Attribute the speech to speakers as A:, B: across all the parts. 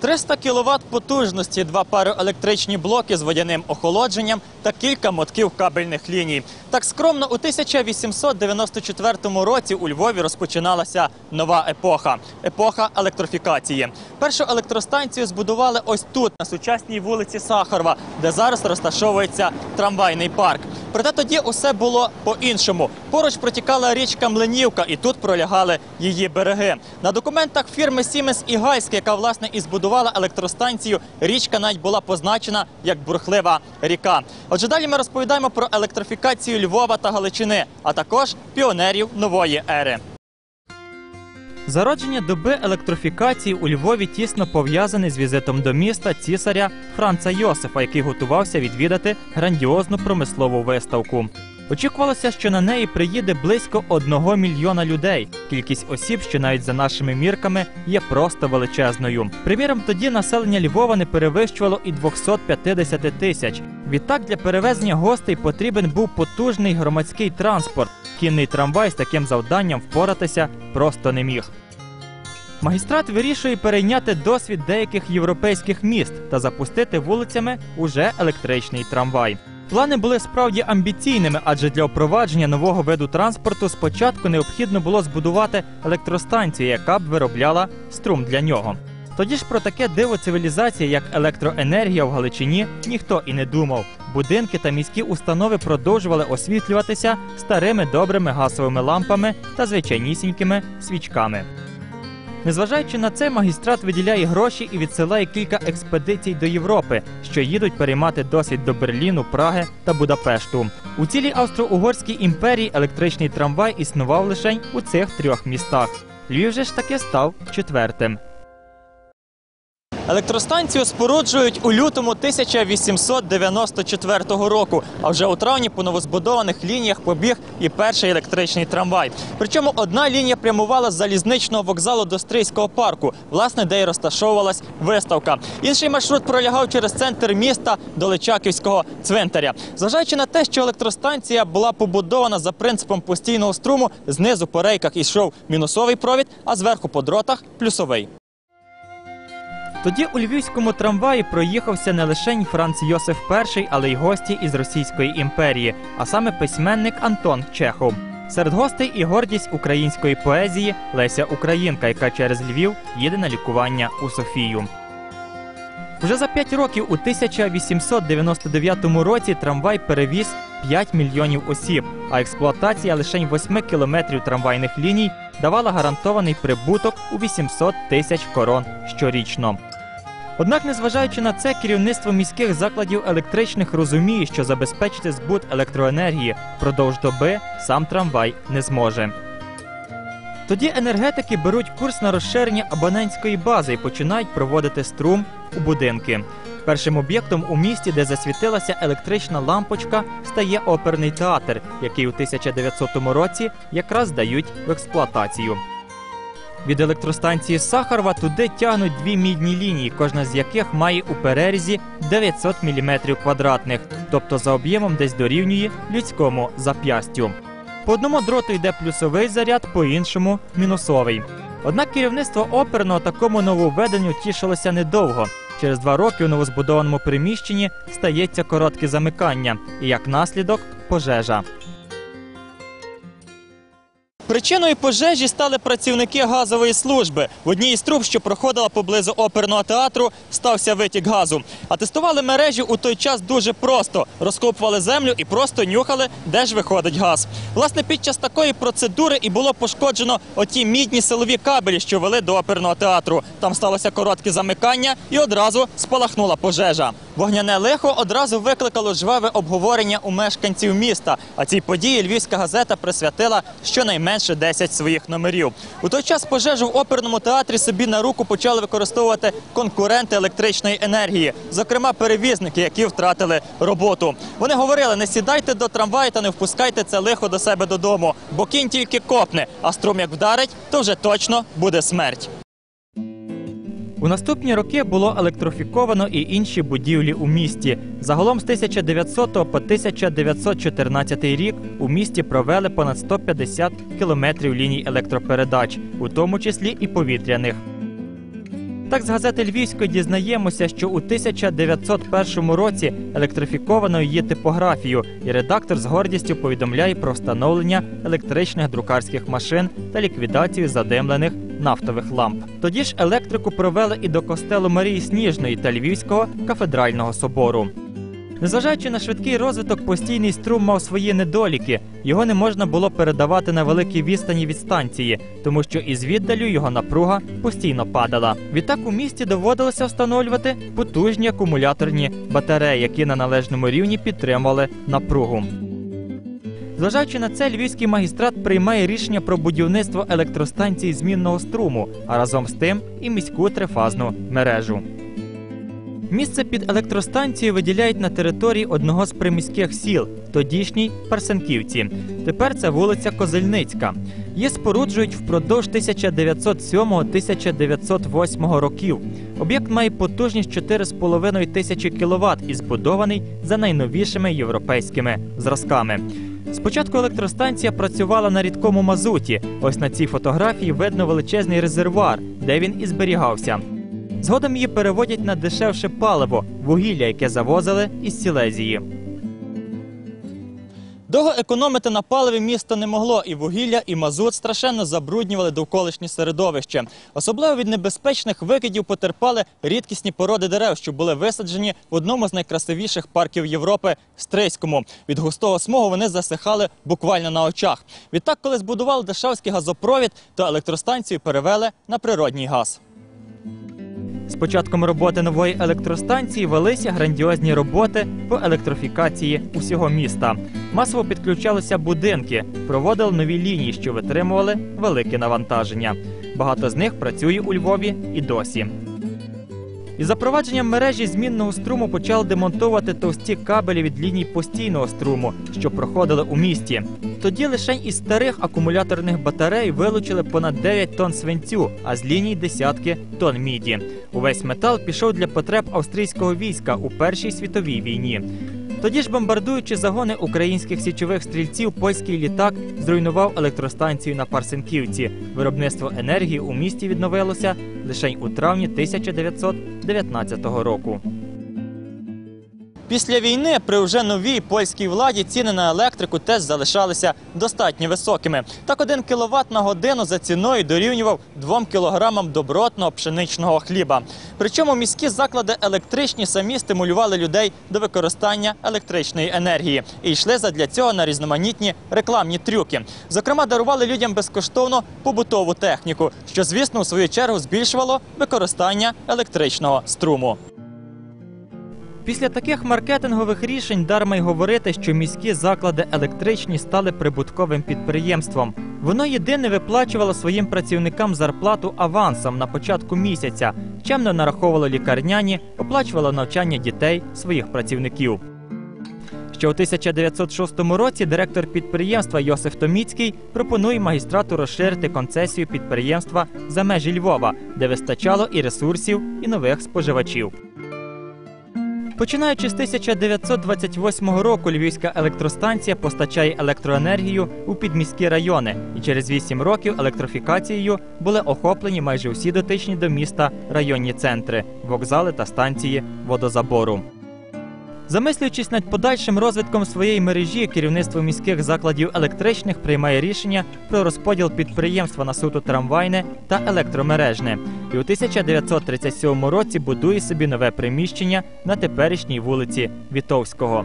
A: 300 кВт потужності, два пароелектричні блоки з водяним охолодженням та кілька мотків кабельних ліній. Так скромно у 1894 році у Львові розпочиналася нова епоха епоха електрифікації. Першу електростанцію збудували ось тут, на сучасній вулиці Сахарова, де зараз розташовується трамвайний парк. Проте тоді усе було по-іншому. Поруч протікала річка Млинівка, і тут пролягали її береги. На документах фірми Сіменс і Гайська, яка власне і збудувала електростанцію, річка навіть була позначена як бурхлива ріка. Отже, далі ми розповідаємо про електрифікацію Львова та Галичини, а також піонерів нової ери. Зародження доби електрифікації у Львові тісно пов'язане з візитом до міста цісаря Франца Йосифа, який готувався відвідати грандіозну промислову виставку. Очікувалося, що на неї приїде близько одного мільйона людей. Кількість осіб, що навіть за нашими мірками, є просто величезною. Приміром, тоді населення Львова не перевищувало і 250 тисяч. Відтак для перевезення гостей потрібен був потужний громадський транспорт. Кінний трамвай з таким завданням впоратися просто не міг. Магістрат вирішує перейняти досвід деяких європейських міст та запустити вулицями уже електричний трамвай. Плани були справді амбіційними, адже для впровадження нового виду транспорту спочатку необхідно було збудувати електростанцію, яка б виробляла струм для нього. Тоді ж про таке диво цивілізації, як електроенергія в Галичині, ніхто і не думав. Будинки та міські установи продовжували освітлюватися старими добрими газовими лампами та звичайнісінькими свічками. Незважаючи на це, магістрат виділяє гроші і відсилає кілька експедицій до Європи, що їдуть переймати досвід до Берліну, Праги та Будапешту. У цілій Австро-Угорській імперії електричний трамвай існував лише у цих трьох містах. Львів же ж таки став четвертим. Електростанцію споруджують у лютому 1894 року. А вже у травні по новозбудованих лініях побіг і перший електричний трамвай. Причому одна лінія прямувала з залізничного вокзалу до Стрийського парку, власне, де й розташовувалась виставка. Інший маршрут пролягав через центр міста до Личаківського цвинтаря. Зважаючи на те, що електростанція була побудована за принципом постійного струму, знизу по рейках йшов мінусовий провід, а зверху по дротах плюсовий. Тоді у львівському трамваї проїхався не лише Франц Йосиф І, але й гості із Російської імперії, а саме письменник Антон Чехов. Серед гостей і гордість української поезії Леся Українка, яка через Львів їде на лікування у Софію. Вже за 5 років у 1899 році трамвай перевіз 5 мільйонів осіб, а експлуатація лише 8 кілометрів трамвайних ліній давала гарантований прибуток у 800 тисяч корон щорічно. Однак, незважаючи на це, керівництво міських закладів електричних розуміє, що забезпечити збут електроенергії впродовж доби сам трамвай не зможе. Тоді енергетики беруть курс на розширення абонентської бази і починають проводити струм у будинки. Першим об'єктом у місті, де засвітилася електрична лампочка, стає оперний театр, який у 1900 році якраз здають в експлуатацію. Від електростанції Сахарова туди тягнуть дві мідні лінії, кожна з яких має у перерізі 900 мм квадратних, тобто за об'ємом десь дорівнює людському зап'ястю. По одному дроту йде плюсовий заряд, по іншому мінусовий. Однак керівництво оперного такому нововведенню тішилося недовго. Через два роки у новозбудованому приміщенні стається коротке замикання і як наслідок пожежа. Причиною пожежі стали працівники газової служби. В одній із труб, що проходила поблизу оперного театру, стався витік газу. А тестували мережі у той час дуже просто: розкопували землю і просто нюхали, де ж виходить газ. Власне, під час такої процедури і було пошкоджено оті мідні силові кабелі, що вели до оперного театру. Там сталося коротке замикання і одразу спалахнула пожежа. Вогняне лихо одразу викликало жваве обговорення у мешканців міста. А цій події львівська газета присвятила щонайменше 10 своїх номерів. У той час пожежу в оперному театрі собі на руку почали використовувати конкуренти електричної енергії, зокрема перевізники, які втратили роботу. Вони говорили: не сідайте до трамваю та не впускайте це лихо до себе додому, бо кінь тільки копне, а струм як вдарить, то вже точно буде смерть. У наступні роки було електрофіковано і інші будівлі у місті. Загалом з 1900 по 1914 рік у місті провели понад 150 кілометрів ліній електропередач, у тому числі і повітряних. Так, з газети Львівської дізнаємося, що у 1901 році електрифіковано її типографію, і редактор з гордістю повідомляє про встановлення електричних друкарських машин та ліквідацію задимлених нафтових ламп. Тоді ж електрику провели і до костелу Марії Сніжної та Львівського кафедрального собору. Незважаючи на швидкий розвиток, постійний струм мав свої недоліки. Його не можна було передавати на великій відстані від станції, тому що із віддалю його напруга постійно падала. Відтак у місті доводилося встановлювати потужні акумуляторні батареї, які на належному рівні підтримували напругу. Зважаючи на це, львівський магістрат приймає рішення про будівництво електростанції змінного струму, а разом з тим і міську трифазну мережу. Місце під електростанцією виділяють на території одного з приміських сіл, тодішній Парсенківці. Тепер це вулиця Козельницька. Її споруджують впродовж 1907-1908 років. Об'єкт має потужність 4,5 тисячі кВт і збудований за найновішими європейськими зразками. Спочатку електростанція працювала на рідкому мазуті. Ось на цій фотографії видно величезний резервуар, де він і зберігався. Згодом її переводять на дешевше паливо вугілля, яке завозили із Сілезії. Довго економити на паливі місто не могло, і вугілля, і мазут страшенно забруднювали довколишнє середовище. Особливо від небезпечних викидів потерпали рідкісні породи дерев, що були висаджені в одному з найкрасивіших парків Європи Стрийському. Від густого смогу вони засихали буквально на очах. Відтак, коли збудували Дешавський газопровід, то електростанцію перевели на природній газ. З початком роботи нової електростанції велися грандіозні роботи по електрофікації усього міста. Масово підключалися будинки, проводили нові лінії, що витримували велике навантаження. Багато з них працює у Львові і досі. Із запровадженням мережі змінного струму почали демонтувати товсті кабелі від ліній постійного струму, що проходили у місті. Тоді лише із старих акумуляторних батарей вилучили понад 9 тонн свинцю, а з ліній десятки тонн міді. Увесь метал пішов для потреб австрійського війська у Першій світовій війні. Тоді ж, бомбардуючи загони українських січових стрільців, польський літак зруйнував електростанцію на Парсенківці. Виробництво енергії у місті відновилося лише у травні 1919 року. Після війни при вже новій польській владі ціни на електрику теж залишалися достатньо високими. Так один кіловат на годину за ціною дорівнював 2 кілограмам добротного пшеничного хліба. Причому міські заклади електричні самі стимулювали людей до використання електричної енергії і йшли задля цього на різноманітні рекламні трюки. Зокрема, дарували людям безкоштовно побутову техніку, що, звісно, у свою чергу збільшувало використання електричного струму. Після таких маркетингових рішень дарма й говорити, що міські заклади електричні стали прибутковим підприємством. Воно єдине виплачувало своїм працівникам зарплату авансом на початку місяця, чемно нараховувало лікарняні, оплачувало навчання дітей своїх працівників. Ще у 1906 році директор підприємства Йосиф Томіцький пропонує магістрату розширити концесію підприємства за межі Львова, де вистачало і ресурсів, і нових споживачів. Починаючи з 1928 року, Львівська електростанція постачає електроенергію у підміські райони, і через 8 років електрофікацією були охоплені майже усі дотичні до міста районні центри, вокзали та станції водозабору. Замислюючись над подальшим розвитком своєї мережі, керівництво міських закладів електричних приймає рішення про розподіл підприємства на суто трамвайне та електромережне. І у 1937 році будує собі нове приміщення на теперішній вулиці Вітовського.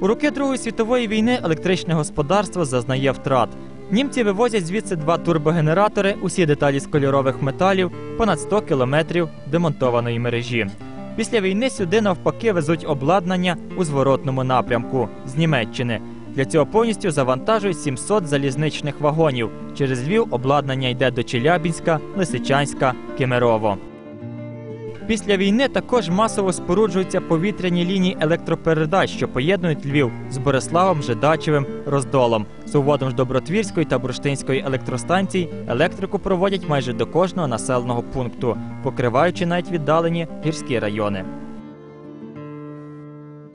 A: У роки Другої світової війни електричне господарство зазнає втрат. Німці вивозять звідси два турбогенератори, усі деталі з кольорових металів, понад 100 кілометрів демонтованої мережі. Після війни сюди навпаки везуть обладнання у зворотному напрямку з Німеччини. Для цього повністю завантажують 700 залізничних вагонів. Через Львів обладнання йде до Челябінська, Лисичанська, Кемерово. Після війни також масово споруджуються повітряні лінії електропередач, що поєднують Львів з Бориславом, Жидачевим, Роздолом. З уводом ж Добротвірської та Бурштинської електростанцій електрику проводять майже до кожного населеного пункту, покриваючи навіть віддалені гірські райони.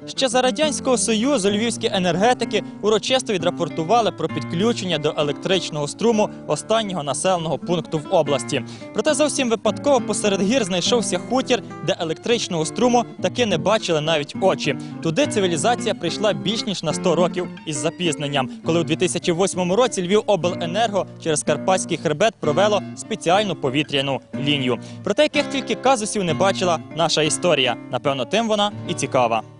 A: Ще за радянського союзу львівські енергетики урочисто відрапортували про підключення до електричного струму останнього населеного пункту в області. Проте зовсім випадково посеред гір знайшовся хутір, де електричного струму таки не бачили навіть очі. Туди цивілізація прийшла більш ніж на 100 років із запізненням, коли у 2008 році Львівобленерго через Карпатський хребет провело спеціальну повітряну лінію. Проте яких тільки казусів не бачила наша історія. Напевно, тим вона і цікава.